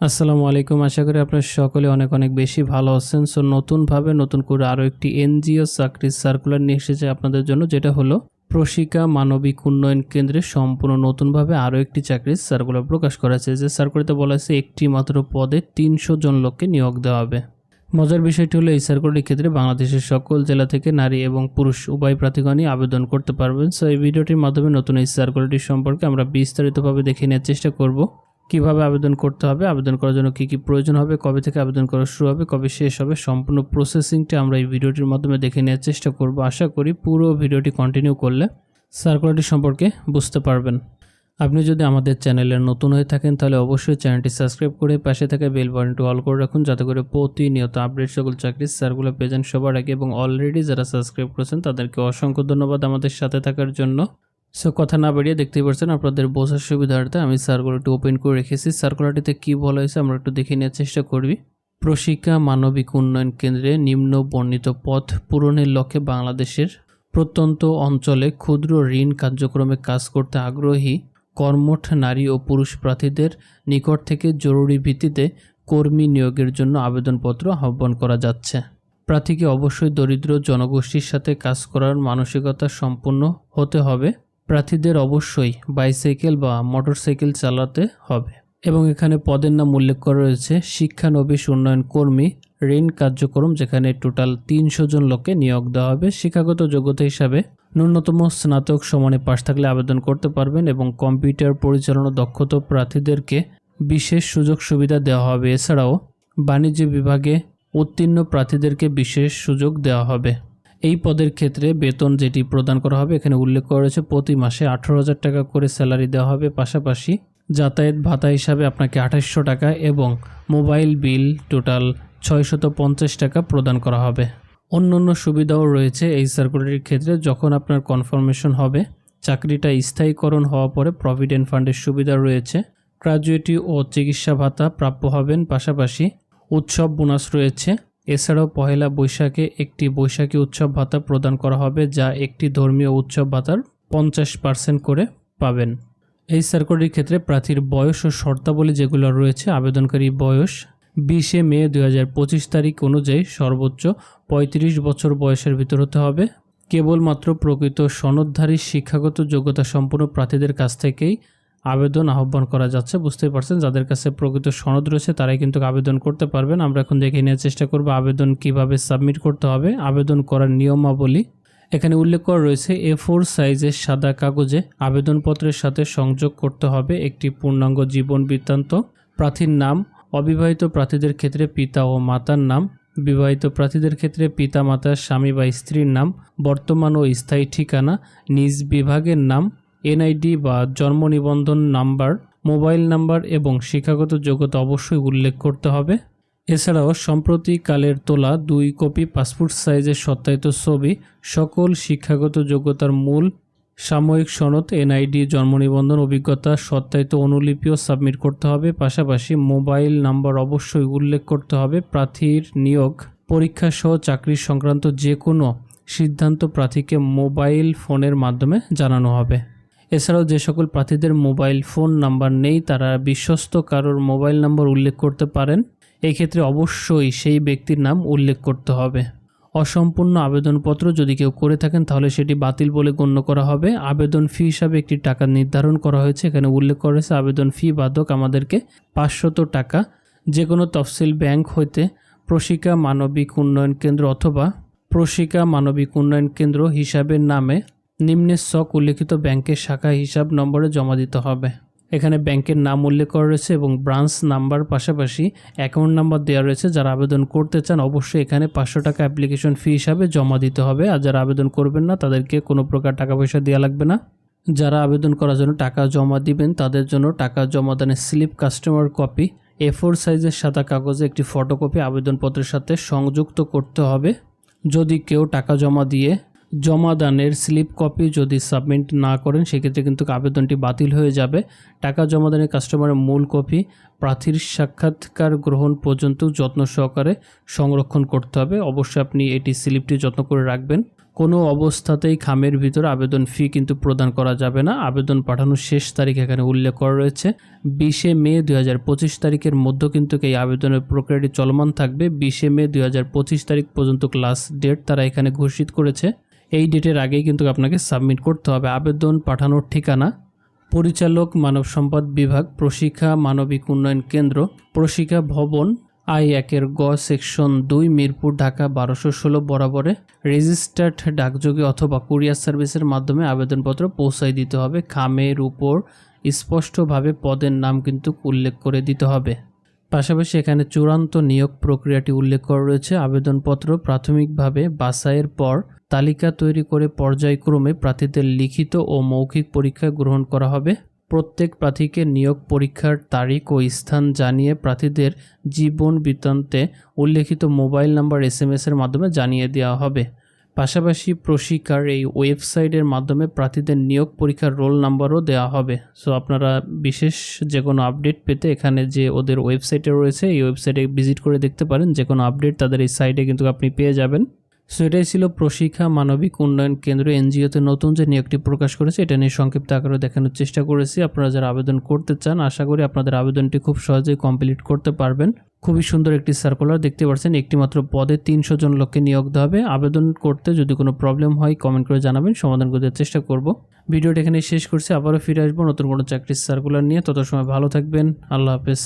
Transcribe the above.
আসসালামু আলাইকুম। আশা করি আপনারা সকলে অনেক অনেক বেশি ভালো আছেন। সো নতুনভাবে নতুন করে আরও একটি এনজিও চাকরির সার্কুলার নিয়ে এসেছে আপনাদের জন্য, যেটা হলো প্রশিকা মানবিক উন্নয়ন কেন্দ্রে সম্পূর্ণ নতুনভাবে আরও একটি চাকরির সার্কুলার প্রকাশ করা হয়েছে। যে সার্কুলারতে বলা হয়েছে, একটি মাত্র পদে তিনশো জন লোককে নিয়োগ দেওয়া হবে। মজার বিষয়টি হলো, এই সার্কুলারের ক্ষেত্রে বাংলাদেশের সকল জেলা থেকে নারী এবং পুরুষ উভয় প্রার্থীগণই আবেদন করতে পারবেন। সো এই ভিডিওটির মাধ্যমে নতুন এই সার্কুলারটি সম্পর্কে আমরা বিস্তারিতভাবে দেখে নেওয়ার চেষ্টা করব। কীভাবে আবেদন করতে হবে, আবেদন করার জন্য কী কী প্রয়োজন হবে, কবে থেকে আবেদন করা শুরু হবে, কবে শেষ হবে, সম্পূর্ণ প্রসেসিংটা আমরা এই ভিডিওটির মাধ্যমে দেখে নেওয়ার চেষ্টা করব। আশা করি পুরো ভিডিওটি কন্টিনিউ করলে সার্কুলারটি সম্পর্কে বুঝতে পারবেন। আপনি যদি আমাদের চ্যানেলে নতুন হয়ে থাকেন, তাহলে অবশ্যই চ্যানেলটি সাবস্ক্রাইব করে পাশে থাকা বেল বাটনটি অল করে রাখুন, যাতে করে প্রতিনিয়ত আপডেট সকল চাকরির সার্কুলার পেয়েছেন সবার আগে এবং অলরেডি যারা সাবস্ক্রাইব করেছেন, তাদেরকে অসংখ্য ধন্যবাদ আমাদের সাথে থাকার জন্য। সো কথা না বাড়িয়ে দেখতেই পাচ্ছেন আপনাদের বোঝার সুবিধার্থে আমি সার্কুলারটি ওপেন করে রেখেছি। সার্কুলারটিতে কী বলা হয়েছে আমরা একটু দেখে নেওয়ার চেষ্টা করবি। প্রশিক্ষা মানবিক উন্নয়ন কেন্দ্রে নিম্ন বর্ণিত পথ পূরণের লক্ষ্যে বাংলাদেশের প্রত্যন্ত অঞ্চলে ক্ষুদ্র ঋণ কার্যক্রমে কাজ করতে আগ্রহী কর্মঠ নারী ও পুরুষ প্রার্থীদের নিকট থেকে জরুরি ভিত্তিতে কর্মী নিয়োগের জন্য আবেদনপত্র আহ্বান করা যাচ্ছে। প্রার্থীকে অবশ্যই দরিদ্র জনগোষ্ঠীর সাথে কাজ করার মানসিকতা সম্পন্ন হতে হবে। প্রার্থীদের অবশ্যই বাইসাইকেল বা মোটরসাইকেল চালাতে হবে। এবং এখানে পদের নাম উল্লেখ করা রয়েছে শিক্ষানবিশ উন্নয়ন কর্মী, ঋণ কার্যক্রম, যেখানে টোটাল তিনশো জন লোককে নিয়োগ দেওয়া হবে। শিক্ষাগত যোগ্যতা হিসাবে ন্যূনতম স্নাতক সমানে পাশ থাকলে আবেদন করতে পারবেন এবং কম্পিউটার পরিচালনা দক্ষতা প্রার্থীদেরকে বিশেষ সুযোগ সুবিধা দেওয়া হবে। এছাড়াও বাণিজ্য বিভাগে উত্তীর্ণ প্রার্থীদেরকে বিশেষ সুযোগ দেওয়া হবে। এই পদের ক্ষেত্রে বেতন যেটি প্রদান করা হবে, এখানে উল্লেখ করা রয়েছে, প্রতি মাসে আঠারো হাজার টাকা করে স্যালারি দেওয়া হবে। পাশাপাশি যাতায়াত ভাতা হিসাবে আপনাকে আঠাশশো টাকা এবং মোবাইল বিল টোটাল ছয়শত পঞ্চাশ টাকা প্রদান করা হবে। অন্য অন্য সুবিধাও রয়েছে এই সার্কুলারের ক্ষেত্রে, যখন আপনার কনফার্মেশন হবে, চাকরিটা স্থায়ীকরণ হওয়া পরে প্রভিডেন্ট ফান্ডের সুবিধা রয়েছে গ্র্যাজুয়েটি ও চিকিৎসা ভাতা প্রাপ্য হবেন। পাশাপাশি উৎসব বোনাস রয়েছে এছাড়াও পহেলা বৈশাখে একটি বৈশাখী উৎসব ভাতা প্রদান করা হবে, যা একটি ধর্মীয় উৎসব ভাতার পঞ্চাশ পার্সেন্ট করে পাবেন। এই সার্কুলারের ক্ষেত্রে প্রার্থীর বয়স ও শর্তাবলী যেগুলো রয়েছে, আবেদনকারী বয়স বিশে মে দু হাজার পঁচিশ তারিখ অনুযায়ী সর্বোচ্চ ৩৫ বছর বয়সের ভিতর হতে হবে। কেবলমাত্র প্রকৃত সনদধারী শিক্ষাগত যোগ্যতা সম্পন্ন প্রার্থীদের কাছ থেকেই আবেদন আহ্বান করা যাচ্ছে, বুঝতেই পারছেন? যাদের কাছে প্রকৃত সনদ রয়েছে, তারাই কিন্তু আবেদন করতে পারবেন। আমরা এখন দেখে নেওয়ার চেষ্টা করব আবেদন কীভাবে সাবমিট করতে হবে, আবেদন করার নিয়মাবলী। এখানে উল্লেখ করা রয়েছে এ ফোর সাইজের সাদা কাগজে আবেদনপত্রের সাথে সংযোগ করতে হবে একটি পূর্ণাঙ্গ জীবন বৃত্তান্ত, প্রার্থীর নাম, অবিবাহিত প্রার্থীদের ক্ষেত্রে পিতা ও মাতার নাম, বিবাহিত প্রার্থীদের ক্ষেত্রে পিতা মাতার স্বামী বা স্ত্রীর নাম, বর্তমান ও স্থায়ী ঠিকানা, নিজ বিভাগের নাম এনআইডি বা জন্ম নিবন্ধন নাম্বার, মোবাইল নাম্বার এবং শিক্ষাগত যোগ্যতা অবশ্যই উল্লেখ করতে হবে। এছাড়াও, সম্প্রতি কালের তোলা দুই কপি পাসপোর্ট সাইজের সত্যায়িত ছবি, সকল শিক্ষাগত যোগ্যতার মূল সাময়িক সনদ এনআইডি জন্ম নিবন্ধন অভিজ্ঞতা, সত্যায়িত অনুলিপিও সাবমিট করতে হবে। পাশাপাশি মোবাইল নাম্বার অবশ্যই উল্লেখ করতে হবে। প্রার্থীর নিয়োগ, পরীক্ষা সহ চাকরি সংক্রান্ত যে কোনো সিদ্ধান্ত প্রার্থীকে মোবাইল ফোনের মাধ্যমে জানানো হবে। এছাড়াও যে সকল প্রার্থীদের মোবাইল ফোন নাম্বার নেই, তারা বিশ্বস্ত কারোর মোবাইল নাম্বার উল্লেখ করতে পারেন। এই ক্ষেত্রে অবশ্যই সেই ব্যক্তির নাম উল্লেখ করতে হবে। অসম্পূর্ণ আবেদনপত্র যদি কেউ করে থাকেন, তাহলে সেটি বাতিল বলে গণ্য করা হবে। আবেদন ফি হিসাবে একটি টাকা নির্ধারণ করা হয়েছে। এখানে উল্লেখ করা হয়েছে, আবেদন ফি বাদক আমাদেরকে পাঁচশত টাকা। যে কোনো তফসিল ব্যাংক হইতে প্রশিকা মানবিক উন্নয়ন কেন্দ্র অথবা প্রশিকা মানবিক উন্নয়ন কেন্দ্র হিসাবের নামে নিম্নের শক উল্লেখিত ব্যাংকের শাখা হিসাব নম্বরে জমা দিতে হবে। এখানে ব্যাংকের নাম উল্লেখ করা রয়েছে এবং ব্রাঞ্চ নাম্বার পাশাপাশি অ্যাকাউন্ট নাম্বার দেওয়া রয়েছে। যারা আবেদন করতে চান অবশ্যই এখানে পাঁচশো টাকা অ্যাপ্লিকেশন ফি হিসাবে জমা দিতে হবে। আর যারা আবেদন করবেন না, তাদেরকে কোনো প্রকার টাকা পয়সা দেওয়া লাগবে না। যারা আবেদন করার জন্য টাকা জমা দিবেন, তাদের জন্য টাকা জমাদানের slip customer copy A four সাইজের সাদা কাগজে একটি ফটোকপি আবেদনপত্রের সাথে সংযুক্ত করতে হবে। যদি কেউ টাকা জমা দিয়ে জমাদানের স্লিপ কপি যদি সাবমিট না করেন, সেক্ষেত্রে কিন্তু আবেদনটি বাতিল হয়ে যাবে। টাকা জমাদানের কাস্টমারের মূল কপি, প্রার্থীর সাক্ষাৎকার গ্রহণ পর্যন্ত যত্ন সহকারে সংরক্ষণ করতে হবে। অবশ্যই আপনি এটি স্লিপটি যত্ন করে রাখবেন। কোনো অবস্থাতেই খামের ভিতর আবেদন ফি কিন্তু প্রদান করা যাবে না। আবেদন পাঠানোর শেষ তারিখ এখানে উল্লেখ করা রয়েছে। বিশে মে দুই হাজার পঁচিশ তারিখের মধ্যে কিন্তু এই আবেদনের প্রক্রিয়াটি চলমান থাকবে। বিশে মে দুই হাজার পঁচিশ তারিখ পর্যন্ত ক্লাস ডেট তারা এখানে ঘোষিত করেছে। এই ডেটের আগেই কিন্তু আপনাকে সাবমিট করতে হবে। আবেদন পাঠানোর ঠিকানা, পরিচালক মানব সম্পদ বিভাগ, প্রশিক্ষা মানবিক উন্নয়ন কেন্দ্র, প্রশিক্ষা ভবন, আই একের গ, সেকশন দুই, মিরপুর, ঢাকা, বারোশো ষোলো, বরাবরে রেজিস্টার্ড ডাকযোগে অথবা কুরিয়ার সার্ভিসের মাধ্যমে আবেদনপত্র পৌঁছাই দিতে হবে। খামের উপর স্পষ্টভাবে পদের নাম কিন্তু উল্লেখ করে দিতে হবে। পাশাপাশি এখানে চূড়ান্ত নিয়োগ প্রক্রিয়াটি উল্লেখ করা রয়েছে। আবেদনপত্র প্রাথমিকভাবে বাছাইয়ের পর তালিকা তৈরি করে পর্যায়ক্রমে প্রার্থীদের লিখিত ও মৌখিক পরীক্ষা গ্রহণ করা হবে। প্রত্যেক প্রার্থীকে নিয়োগ পরীক্ষার তারিখ ও স্থান জানিয়ে প্রার্থীদের জীবন বৃত্তান্তে উল্লেখিত মোবাইল নাম্বার এস এর মাধ্যমে জানিয়ে দেওয়া হবে। পাশাপাশি প্রশিকার এই ওয়েবসাইটের মাধ্যমে প্রার্থীদের নিয়োগ পরীক্ষার রোল নাম্বারও দেওয়া হবে। সো আপনারা বিশেষ যে কোনো আপডেট পেতে এখানে যে ওদের ওয়েবসাইটে রয়েছে, এই ওয়েবসাইটে ভিজিট করে দেখতে পারেন। যে কোনো আপডেট তাদের এই সাইটে কিন্তু আপনি পেয়ে যাবেন। সো এটাই ছিল প্রশিক্ষা মানবিক উন্নয়ন কেন্দ্র এনজিওতে। নতুন যে নিয়োগটি প্রকাশ করেছে, এটা নিয়ে সংক্ষিপ্ত আকারে দেখানোর চেষ্টা করেছি। আপনারা যারা আবেদন করতে চান, আশা করি আপনাদের আবেদনটি খুব সহজেই কমপ্লিট করতে পারবেন। খুবই সুন্দর একটি সার্কুলার দেখতে পাচ্ছেন একটি মাত্র পদে তিনশো জন লোককে নিয়োগ দেওয়া হবে। আবেদন করতে যদি কোনো প্রবলেম হয় কমেন্ট করে জানাবেন, সমাধান করতে চেষ্টা করব। ভিডিওটা এখানে শেষ করছি, আবারও ফিরে আসব নতুন কোনো চাকরির সার্কুলার নিয়ে। তত সময় ভালো থাকবেন, আল্লাহ হাফেজ।